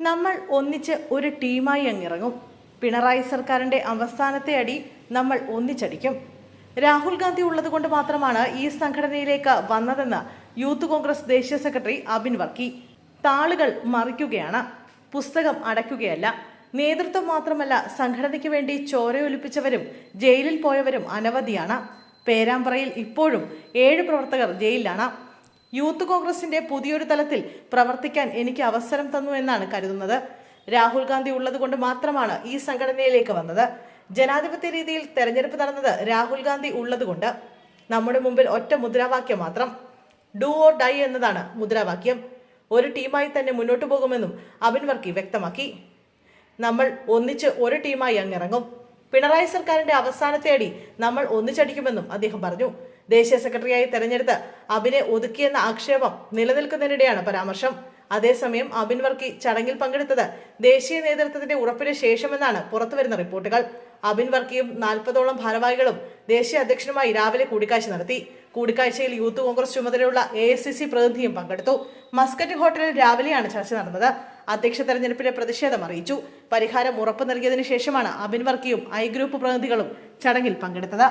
നമ്മൾ ഒന്നിച്ച് ഒരു ടീമായി അങ്ങിറങ്ങും. പിണറായി സർക്കാരിന്റെ അവസാനത്തെ അടി നമ്മൾ ഒന്നിച്ചടിക്കും. രാഹുൽ ഗാന്ധി ഉള്ളതുകൊണ്ട് മാത്രമാണ് ഈ സംഘടനയിലേക്ക് വന്നതെന്ന് യൂത്ത് കോൺഗ്രസ് ദേശീയ സെക്രട്ടറി അബിൻ വർക്കി. താളുകൾ മറിക്കുകയാണ്. പുസ്തകം അടയ്ക്കുകയല്ല. നേതൃത്വം മാത്രമല്ല സംഘടനയ്ക്ക് വേണ്ടി ചോരയൊലിപ്പിച്ചവരും ജയിലിൽ പോയവരും അനവധിയാണ്. പേരാമ്പ്രയിൽ ഇപ്പോഴും ഏഴ് പ്രവർത്തകർ ജയിലിലാണ്. യൂത്ത് കോൺഗ്രസിന്റെ പുതിയൊരു തലത്തിൽ പ്രവർത്തിക്കാൻ എനിക്ക് അവസരം തന്നു എന്നാണ് കരുതുന്നത്. രാഹുൽ ഗാന്ധി ഉള്ളതുകൊണ്ട് മാത്രമാണ് ഈ സംഘടനയിലേക്ക് വന്നത്. ജനാധിപത്യ രീതിയിൽ തെരഞ്ഞെടുപ്പ് നടന്നത് രാഹുൽ ഗാന്ധി ഉള്ളതുകൊണ്ട്. നമ്മുടെ മുമ്പിൽ ഒറ്റ മുദ്രാവാക്യം മാത്രം. ഡു ഓർ ഡൈ എന്നതാണ് മുദ്രാവാക്യം. ഒരു ടീമായി തന്നെ മുന്നോട്ടു പോകുമെന്നും അബിൻ വർക്കി വ്യക്തമാക്കി. നമ്മൾ ഒന്നിച്ച് ഒരു ടീമായി അങ്ങിറങ്ങും പിണറായി സർക്കാരിന്റെ അവസാനത്തെ അടി നമ്മൾ ഒന്നിച്ചടിക്കുമെന്നും അദ്ദേഹം പറഞ്ഞു. ദേശീയ സെക്രട്ടറിയായി തെരഞ്ഞെടുത്ത് അബിനെ ഒതുക്കിയെന്ന ആക്ഷേപം നിലനിൽക്കുന്നതിനിടെയാണ് പരാമർശം. അതേസമയം അബിൻ വർക്കി ചടങ്ങിൽ പങ്കെടുത്തത് ദേശീയ നേതൃത്വത്തിന്റെ ഉറപ്പിന് ശേഷമെന്നാണ് പുറത്തുവരുന്ന റിപ്പോർട്ടുകൾ. അബിൻ വർക്കിയും നാൽപ്പതോളം ഭാരവാഹികളും ദേശീയ അധ്യക്ഷനുമായി രാവിലെ കൂടിക്കാഴ്ച നടത്തി. കൂടിക്കാഴ്ചയിൽ യൂത്ത് കോൺഗ്രസ് ചുമതലയുള്ള എ പ്രതിനിധിയും പങ്കെടുത്തു. മസ്കറ്റ് ഹോട്ടലിൽ രാവിലെയാണ് ചർച്ച നടന്നത്. അധ്യക്ഷ തെരഞ്ഞെടുപ്പിലെ പ്രതിഷേധം അറിയിച്ചു. പരിഹാരം ഉറപ്പു നൽകിയതിനു ശേഷമാണ് അബിൻ വർക്കിയും ഐ ഗ്രൂപ്പ് പ്രതിനിധികളും ചടങ്ങിൽ പങ്കെടുത്തത്.